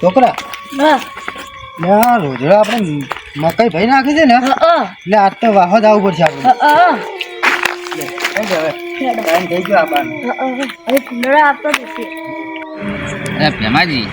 છોકરા. રોજડા આપણે મકાઈ ભાઈ નાખી છે ને એટલે આજ તો વાહો જ આવવું પડશે આપણે ભેમાજી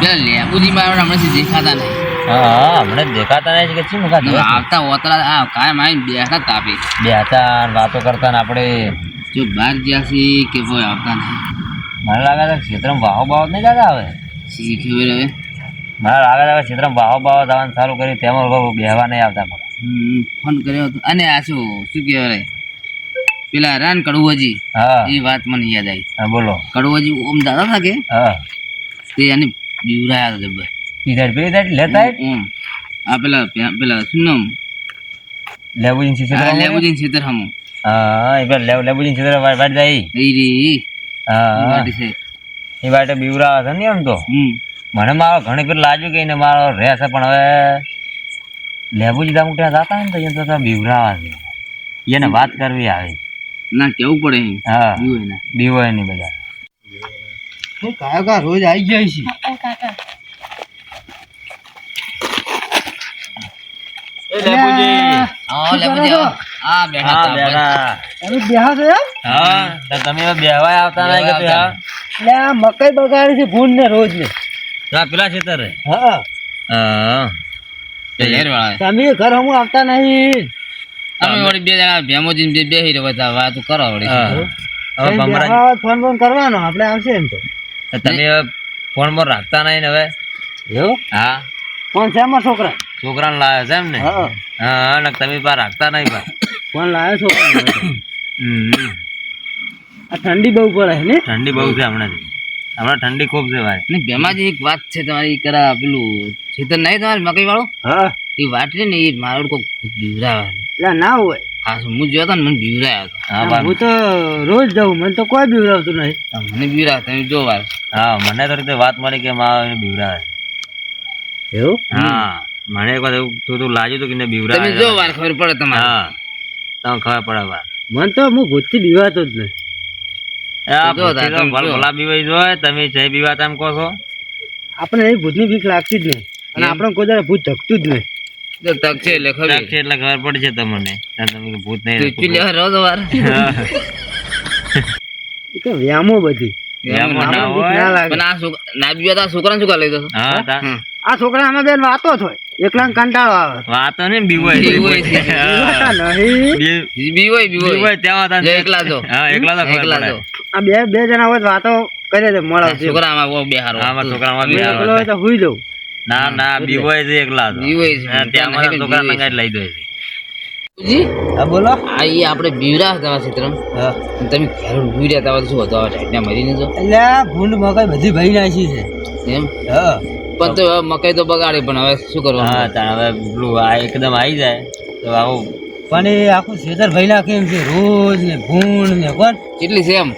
પેલા લેબુજી મારા હમણાં દેખાતા નહીં. હા હમણાં દેખાતા નહીં કે શું મુખા આવતા ઓતરા આ કાયમ આવીને બેઠા તાપી. બે વાતો કરતા ને આપણે. જો બહાર ગયા છે કે કોઈ આવતા નહીં. મને લાગે છે ક્ષેત્રમાં વાહો બાવો નહીં જતા ખબર હવે. લાગે છે હવે ક્ષેત્રમાં વાહો બાવો જવાનું ચાલુ કર્યું તેમાં લોકો બેહવા નહીં આવતા પણ ફોન કર્યો હતો. અને આ શું શું કહેવાય? પેલા રાન કડુવજી હા. એ વાત મને યાદ આવી. હા બોલો. કડુવજી ઓમ દાદા હતા કે? હા. તે એને બીવરાયા હતા જબ્બર ઈ સાઈડ પેલી લેતા આ પેલા પેલા શું નામ? લેબુજીન ક્ષેત્ર આ લેબુજી ક્ષેત્ર હમ. હા એ પેલા લેબ લેબુજીન વાટ વાટ જાય ઈ. રી હા. વાટી છે. એ વાટે બીવરાવા હતા ને એમ તો. મને મારો ઘણી ફેર લાજુ કે મારો રહેશે પણ હવે લેબુજી તામુક ત્યાં જતા ને તો અહીંયા તો બીવરાવા છે. એને વાત કરવી આવે. ના કેવું પડે હા. બીવું એના બધા. એ કાયો કા રોજ આવી જાય છે. કાકા. હા હા તમે બેહા છો એમ? હા. તો તમે હવે બેહવાય આવતા નહીં કે હા એટલે આ મકાઈ બગાડી છે ભૂન ને રોજ ને પેલા ખેતર રે હા. હા. તમે ઘર હમું આવતા નહીં. અમે વળી બે જણા ભેમોજીને બે બેહી રહ્યો હતા વાત કરો વળી. હવે ફોન ફોન કરવાનો આપણે આવશે એમ તો. તમે હવે ફોન પર રાખતા નહીં ને હવે? એવું? હા. ફોન છે એમાં છોકરા? છોકરાને લાવ્યો છે એમ ને હા હા તમે પા રાખતા નહીં પા. ફોન લાવ્યો છોકરા હમ. આ ઠંડી બહુ પડે છે ને? ઠંડી બહુ છે હમણાંથી. હમણાં ઠંડી ખૂબ છે ભાઈ. ને ભેમાજી એક વાત છે તમારી કરા પેલું ખેતર નહીં તમારી મકઈ વાળો હા. એ વાત છે ને એ મારો કોઈ બીવરાવે. એટલે ના હોય. હા હું જોયો ને મને બીવરાયો હા હું તો રોજ જાઉં મને તો કોઈ બીવરાવતું નહીં. મને બીવરાયા તમે જો વાર. હા મને તો રીતે વાત મળી કે મારા બીવરાવે. એવું? હા મને એક વાર એવું થોડું લાગ્યું હતું કે બીવરાવે. જો વાર ખબર પડે તમારે. હા તમને ખબર પડે વાર. મને તો હું ભૂતથી બીવાતો જ નહીં. તો તમે જોય તમે જય બીવાતા એમ કહો છો. આપણે એ ભૂતની બીક લાગતી જ નહીં. અને આપણે કોઈ દાડે ભૂત ધકતું જ નહીં. તક છે એટલે ખબર છે એટલે ખબર પડશે તમને. તમે ભૂત નહીં વાર. વ્યામો બધી. આ છોકરા શું લઈ. આ બેન વાતો થાય એકલા કંટાળો આવે. વાતો ને બીવાય બીવાય છે. બીવાતા નહીં બી- બીવોય બીવોય બીવાય ત્યાં હતા એકલા છો હા એકલા તો એકલા પડે. આ બે બે જણા હોય તો વાતો કરે છે મળે. છોકરામાં હું બી તો હુઈ જઉં ના ના બીવાય છે એકલા તો. બીવાય છે. ત્યાં મારા છોકરા નંગાઈ લઈ દે છે. હા બોલો. આ એ આપણે બીવરા હતા ક્ષેત્રમાં. હા. તમે ઘેર ઊભી રહ્યા હતા શું હતો? ટાઈટના મરીને જો. એટલે ભૂંડ મકાઈ બધી ભાઈ નાખી છે. એમ? હા. પણ તો મકાઈ તો બગાડી પણ હવે શું હા તા હવે પેલું આ એકદમ આવી જાય. તો આવું. પણ એ આખું ખેતર ભાઈ નાખે એમ છે રોજ ને ભૂંડ ને કોણ? કેટલી છે એમ?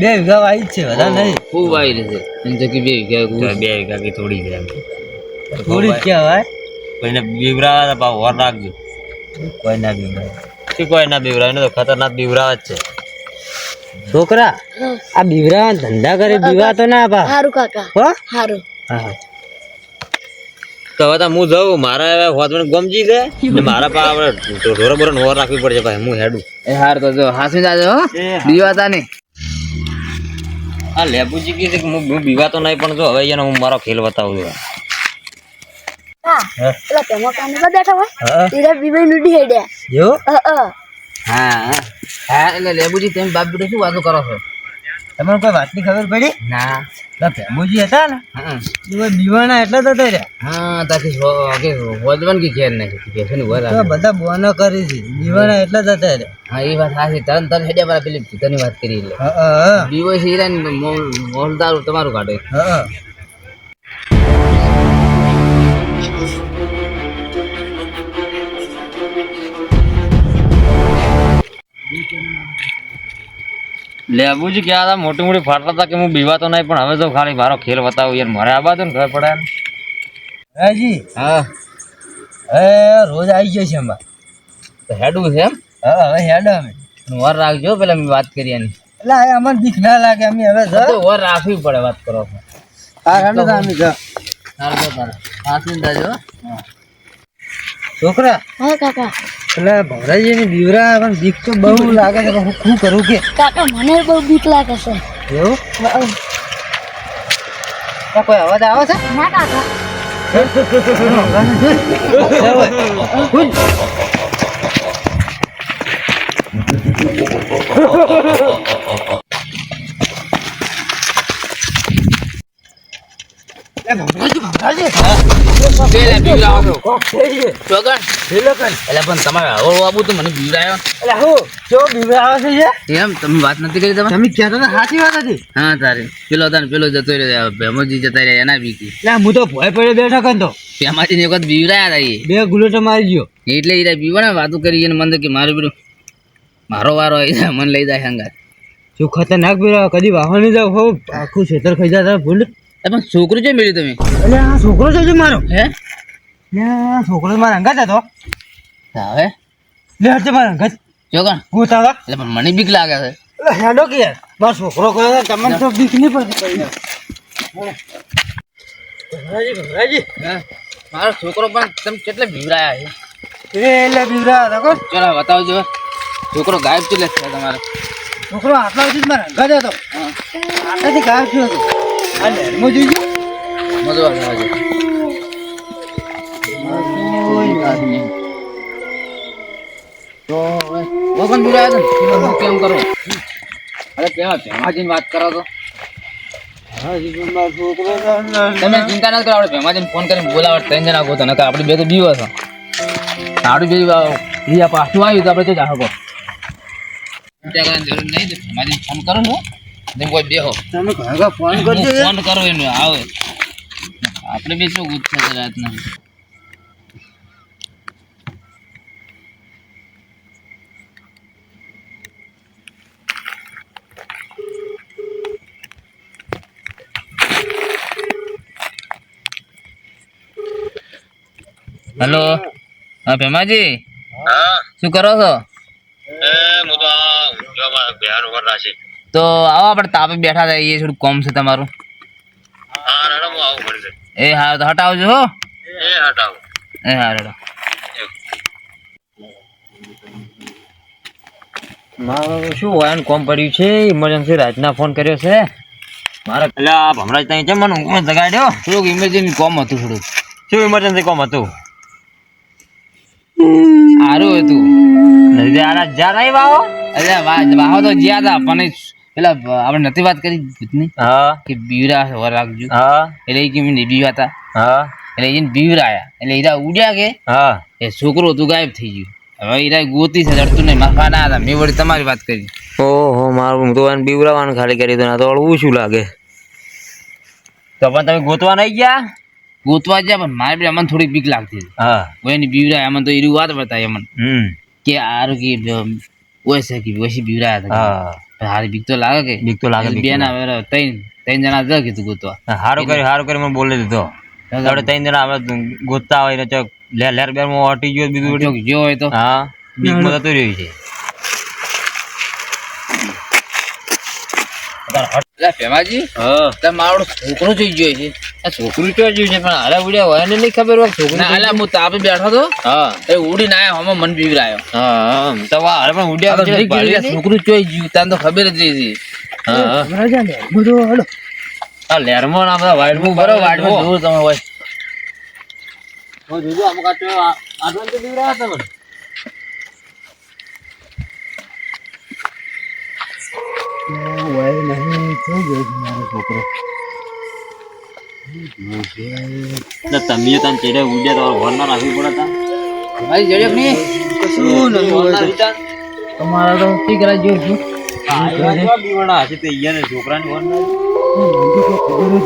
બે વીઘા આવી જ છે વધારે નહીં. ખૂબ આવી છે. એમ તો કે બે વીઘા બે વીઘા કે થોડી છે એમ. થોડી જ કહેવાય. પણ એને બીવરા ભાવ વર રાખજો. કોઈ ના શું કોઈ ના એને તો ખતરનાક બીવરાવ જ છે. છોકરા આ બીવરા ધંધા કરે બીવા તો ના પા હારું કાકા હો? હારું. હા તો હવે હું જાઉં. મારે હવે હોતમાં ગમજી દે ને મારા પા આપણે ઢોરો બોરો વર રાખવી પડશે ભાઈ. હું હેડું. એ હાર તો જો હાસી જાજો હો. બીવાતા નહીં આ લેબુજી છે કે હું હું બીવાતો નહીં પણ જો હવે એને હું મારો ખેલ બતાવું છું. હા. પેલા તેમાં કામ બેઠા હોય. હા તીરા નુડી હેડ્યા એવું? અ અ હા હા. એટલે લેબુજી તમે બાપ બેટો શું વાતો કરો છો? તમને કોઈ વાતની ખબર પડી? ના. ભેમુજી હતા ને? હા એટલે રહ્યા. તાકી કે વજવન કી નહીં કે છે ને વર બધા બોનો કરી છે. બીવાના એટલે રહ્યા. હા એ વાત સાચી. તન તરત હેડ્યા પર પેલી વાત કરી એટલે. હા હા. બીવો હીરા મોલ મોલદાર તમારું કાઢે. હા. લેબુજી ક્યાં હતા મોટી મોટી ફાટતા હતા કે હું બીવાતો નહીં પણ હવે તો ખાલી મારો ખેલ બતાવું યાર મારે આ બાજુ ને ખબર પડે. હાજી હા. હવે રોજ આવી જાય છે અમાર હેડું છે એમ? હા હવે હેડ અમે. વર રાખજો પેલા મેં વાત કરી એની. એટલે હવે અમને બીક ના લાગે અમે હવે તો વર રાખવી પડે વાત કરો હા હેડો અમે જા. હાલ તો તારે. છોકરા? હા કાકા. પેલા ભવરાજીની બીવરા પણ બીક તો બહુ લાગે છે હું શું કરું કે? કાકા મને બહુ બીક લાગે છે. એવું? કોઈ અવાજ આવે છે? ના કાકા પેલા એટલે પણ તમારે હવો આબુ તો મને બીવરાયો એટલે હું જો બીવરા છે એમ તમે વાત નથી કરી તમે તમે કહેતા હતા સાચી વાત હતી. હા તારે. પેલો તારે પેલો જતો રહ્યો ભેમોજી જતા રહ્યા એના બીકી એટલે હું તો ભય પડ્યો બેઠો કન તો. ભેમાજી ને એક વખત બીવડાયા હતા બે ગુલેટો મારી ગયો. એટલે એ બીવા ને વાતો કરી એને મને કે મારું બીડું મારો વારો આવી જાય મને લઈ જાય હંગાર જો ખતરનાક બીવરા કદી વાહન નહીં જાવ હો આખું ખેતર ખાઈ જતા ભૂલ પણ છોકરો છે મળ્યું તમે? એટલે આ છોકરો છે જે મારો? હે? લે આ છોકરો મારા અંગત હતો. હવે લે હટજે મારા અંગત. જો કા ગોતાવા. એટલે પણ મને બીક લાગે છે. એટલે હેડો કે યાર. મારો છોકરો કહે તમને તો બીક નહીં પડતી. ભગરાજી, ભગરાજી. મારો છોકરો પણ તમે કેટલે બીવરાયા છે? એ એટલે બીવરા હતા કો ચલો બતાવજો. છોકરો ગાયબ કેટલે છે તમારો. છોકરો આટલા સુધી મારા અંગત હતો. આટલાથી ગાયબ થયો હતો. આ લહેરમાં જોઈ ગયો મજો આવે. તો હવે ઓ પણ બીવરાયા છે ને કેમ કરો? અરે કેવા ભેમાજીને વાત કરો તો. તમે ચિંતા ના કરો આપણે ભેમાજીને ફોન કરીને બોલાવો ત્રણ જણા ગોતો નકર આપણે બે તો બીવો છો આપણી બે રિયા પાછું આવ્યું તો આપણે તો ચિંતા કરવાની જરૂર નહીં ભેમાજીને ફોન કરો છો તમે કોઈ બેહો. તમે ઘણા ફોન હું કરજો ફોન કરો એને આવે. આપણે બી શું ગુસ્સા છે રાતના? હેલો હા ભેમાજી? શું કરો છો? તો આવો આપણે તાપે બેઠા હતા એ થોડું કોમ છે તમારું. એ હા તો હટાવજો હો. એ હા રેડો. મારું શું હોય કોમ પડ્યું છે? ઇમરજન્સી રાતના ફોન કર્યો છે. મારે એટલે આ ભમરાજ ત્યાં છે મને હું જગાડ્યો? થોડુંક ઇમરજન્સી કોમ હતું થોડુંક. શું ઇમરજન્સી કોમ હતું? સારું હતું. નહીં વાવો અરે વાહ વાહો તો જ્યાં હતા પણ એ પેલા આપણે નથી વાત કરી ભૂતની હા. કે બીવરા હવા રાખજો હા. એટલે કે મેં બીવા હતા? હા. એટલે એને બીવરાયા. એટલે ઈરા ઉડ્યા કે? હા. એ છોકરો તું ગાયબ થઈ ગયું. હવે ઈરા ગોતી છે જડતું નહીં. મારા ના હતા. મેં વળી તમારી વાત કરી. ઓહો મારું તો એને બીવરાવાનું ખાલી કરી દો તો અળવું શું લાગે? તો પણ તમે ગોતવા નહીં ગયા? ગોતવા ગયા પણ મારે બી અમને થોડી બીક લાગતી હા. કોઈ એની બીવરાય. અમને તો એની વાત બતાવી અમને. કે આરું કે ઓય છે કે ઓછી બીવરાયા હતા. હા. હારી બીક તો લાગે કે. બીક તો લાગે, ત્રણ ત્રણ જણા જ કીધું ગોતવા. સારું કર્યું સારું કરી મને બોલી દીધો. આપણે ત્રણ જણા આપણે ગોતતા હોય ને ચોક લે લેર બેરમાં અટી ગયો બીજું જો હોય તો. હા બીકમાં જતું રહ્યું છે. એટલે હા. મારો છોકરો જોઈ ગયો છે. છોકરું તો જીવ છે પણ હાલે ઉડ્યા હોય ને નહીં ખબર હોય છોકરી ના અલા હું તાપે બેઠો તો. હા. એ ઉડીને આવ્યો હમણાં મન બીવરાયો હા હા તો વાહ હાલે પણ ઉડ્યા. છોકરું ચોઈ ગયું તને તો ખબર જ રહી હતી. હા. જો, હાલો. આ લેરમાં ના બધા વાઈટ હું બરો વાડમાં જોઉં તમે હોય. જોજો અમુક આ તો તો બીવરા હતા મને નહીં, થઈ ગયો મારો છોકરો? તમે તને ચેડે ઉડ્યા તો વર ના રાખવી પડે તા નહીં કશું નથી. તમારા તો છું બીવડા હશે છોકરાની ના કોઈ ખબર જ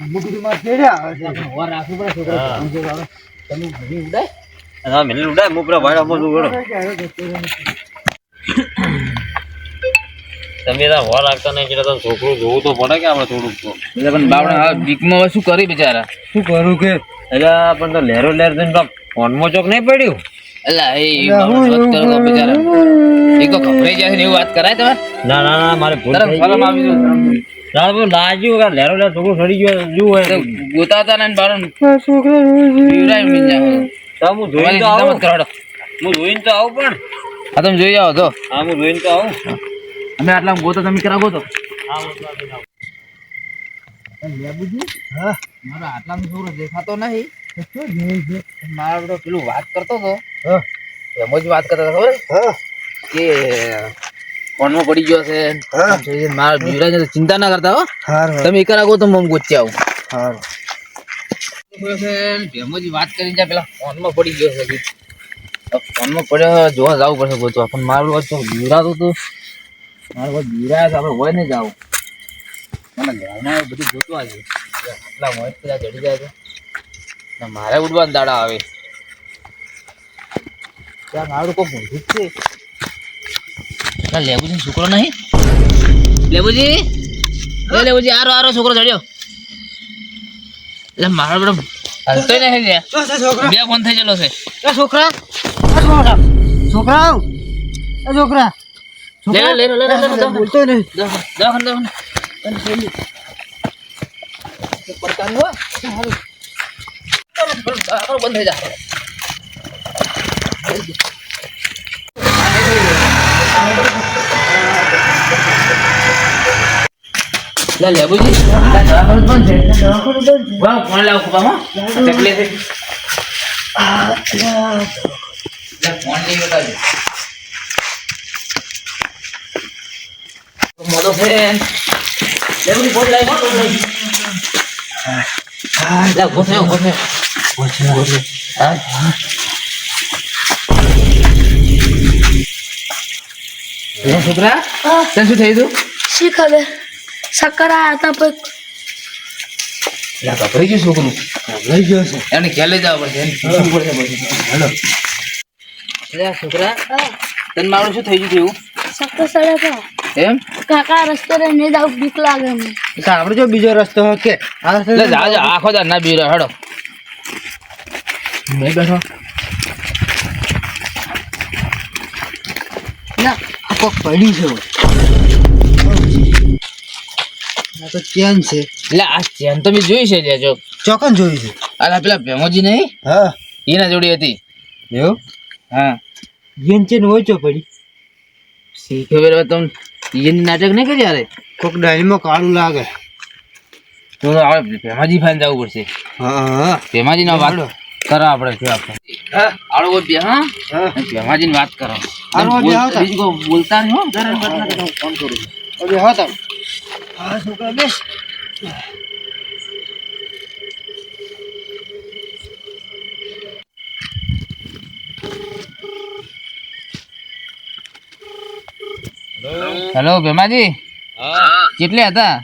અમુક તો મારા આવે છે. રાખવું પડે છોકરો. તમે ઉડાય હા મેલે ઉડાય પેલા વાઈટ આપો છું તમે વર રાખતા નહીં એટલે તો છોકરું જોવું તો પડે કે આપણે થોડુંક તો. એટલે પણ બીકમાં હવે શું કરી બિચારા? શું કરું કે? એટલે પણ તો લહેરો લહેર થઈને ફોનમાં ચોક નહીં પડ્યું? એટલે એ વાત કરો? બિચારા. એક તો ગભરાઈ જાય છે વાત કરાય તમે? ના ના ના મારે ભૂલ. આવી ગયું તારે લાજ્યું કે લેરો લેરો છોકરો સડી ગયો જુઓ હોય? તો ને બારો છોકરા હું જોઈને તો આવું. મત કરો હેડો. હું જોઈને તો આવું પણ. આ તમે જોઈ આવો તો. હા હું જોઈને તો આવું. અમે આટલા ગોતો તમે કરા ગોતો હા. મારો આટલામાં છોકરો દેખાતો નહીં. મારો પેલું વાત કરતો હતો એમ જ વાત કરતા ખબર કે ફોનમાં પડી ગયો છે. મારા બીવરાજ તો ચિંતા ના કરતા હો. તમે એક આગો તો મમ ગોચ્યા આવું. હારું. ભેમોજી વાત કરીને જાય પેલા ફોનમાં પડી ગયો છે ફોનમાં પડ્યો જોવા જવું પડશે ગોતવા. પણ મારું વાત તો. મારું છે આપણે હોય ને જાવ મને બધું પેલા ચડી જાય છે. ને મારે ઉડવા દાડા આવે. ત્યાં મારું કોઈ જ છે. લેબુજી છોકરો નહીં? લેબુજી? એ લેબુજી આરો આરો છોકરો ચડ્યો. એટલે મારો બધો હલતો નહીં લે છોકરા. બે ફોન થઈ ગયેલો છે. છોકરા. છોકરા. છોકરા છોકરા. લે લે લે લે લે લે લે બોલતો નહીં દવાખાને દવાખાને અને પેલી પડકારી હોય સારું બંધ થઈ જાય લે લે બુજી બંધ છે વાહ ફોન લાવ ખુબામાં ચકલે છે લે ફોન લઈ બતાવજો મોટો છે લે બુજી ફોન લાવ ફોન લાવ હા લે ઊભો થયો ઊભો થયો હા લે છોકરા તને શું થયું તું શી ખબર આયા હતા પછી લે ગભરાઈ ગયું છોકરું લઈ ગયો છે એને લઈ જવા પડશે પૂછવું પડશે પછી. હેલો. લે છોકરા. તને મારું શું થઈ ગયું ચક્કર ચડ્યા હતા. એમ? કાકા રસ્તે ને જાવ બીક લાગે મને. તો આપણે જો બીજો રસ્તો હો કે આ રસ્તે લે જા જા આખો દા ના બીરો હડો. મે બેઠો. ના આપો પડી છે ના તો ચેન છે. એટલે આ ચેન તો મેં જોઈ છે લે જો. ચોકન જોયું છે. આ પેલા ભેમોજી નહીં? હા. એના જોડી હતી. એવું? હા. યન ચેન હોય ચો પડી. શીખ્યો પેલો એની નાટક નહીં કરી યારે કોક ડાળીમાં કાળું લાગે. તો આપણે ભેમાજી ફાઈન જવું પડશે. હા હા. ભેમાજી નો વાત કરો આપણે છે આપણે આળો બોલ બે હા? હા. ભેમાજી ની વાત કરો. બીજું બોલતા નહીં હો? ફોન કરું હા છોકરા બેસ? હેલો ભેમાજી? કેટલે હતા?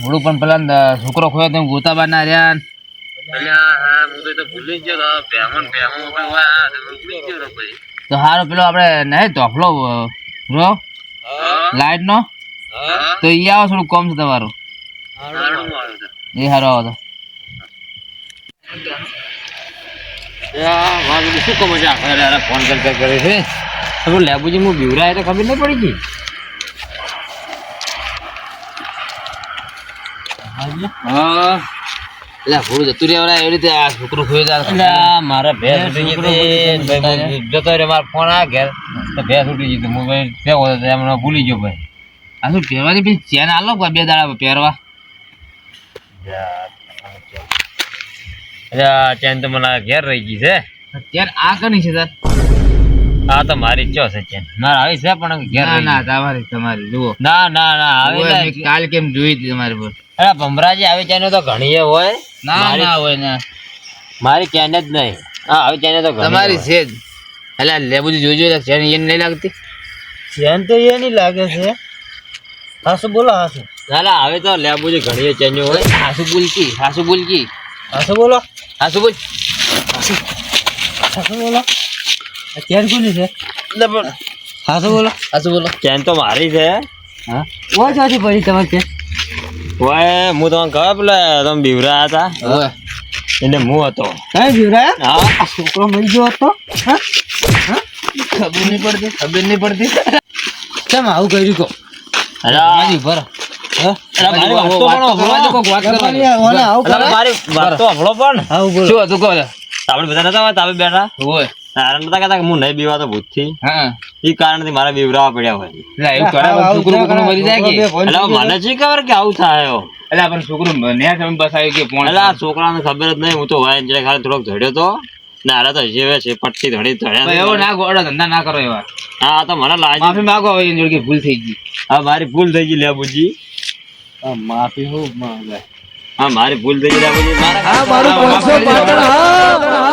ભૂડું પણ પેલા છોકરો ખોયો તેમ ગોતાબા ના રહ્યા તો હારો પેલો આપણે નહીં તોફલો રો? લાઈટ નો તો ઈ આવો થોડું કોમ છે તમારું. એ હારો આવો તો. શું કહું મજા આવે ફોન કરતા કરે છે. તો લેબુજી હું બીવરાય તો ખબર નહીં પડી ગઈ. હા. એટલે ભૂડું જતું રહેવાના એવી રીતે આ છોકરું ખોઈ જાય. મારા ભેંસ જતો રહ્યો મારો ફોન આ ઘેર. તો ભેંસ ઉઠી ગઈ. હું ભાઈ કેવો હતો એમને ભૂલી ગયો ભાઈ. આ શું પહેરવાની પછી ચેન આલો બે દાડા પહેરવા? ચેન તો મને ઘેર રહી ગઈ છે. અત્યારે આ કની છે સર આ તો મારી ચો છે ચેન મારે આવી છે પણ ઘેર ના ના તમારી તમારી જુઓ. ના ના ના આવી કાલ કેમ જોઈ હતી તમારી પર? અરે ભમરાજી આવી ચેન તો ઘણી હોય. ના ના હોય ના. મારી ચેન જ નહીં. હા આવી ચેન તો ઘણી તમારી છે જ. એટલે લેબુજી જોજો એટલે ચેન એ નહીં લાગતી? ચેન તો એ નહીં લાગે છે. હાસુ બોલો હાસુ. ના ના હવે તો લેબુજી ઘણી એ ચેન હોય. હાસુ બોલકી હાસુ બોલકી. હાસુ બોલો. હાસુ બોલ હાસુ બોલો? આ ચેન કોની છે? હાસુ બોલો? હાસુ બોલો? ચેન તો મારી છે. હા. ઓય ચોથી પડી તમારે ચેન? ઓય હું તમને ખબર પેલા તમે બીવરા હતા? એટલે હું હતો. કઈ જીવરાય હા. છોકરો મળી ગયો હતો? હા? ખબર નહીં પડતી ખબર નહીં પડતી. કેમ આવું કર્યું કહો? હા? અલા, મારી લે. બીવરાવા પડ્યા હોય. મને શી ખબર કે આવું થાય એટલે પણ છોકરું નેટ એમ બસ આવ્યું કે પોણ એટલે છોકરાને ખબર જ નહીં હું તો વાય એટલે ખાલી થોડોક ધડ્યો તો. નારા તો જેવે છે પટ્ટી ધડી એવો ના ગોળો ધંધા ના કરો એવા. હા તો મને લાજી માફી માંગો હવે જોડે ભૂલ થઈ ગઈ. હા મારી ભૂલ થઈ ગઈ લેબુજી આ માફી હું હા મારી ભૂલ થઈ મારું મારા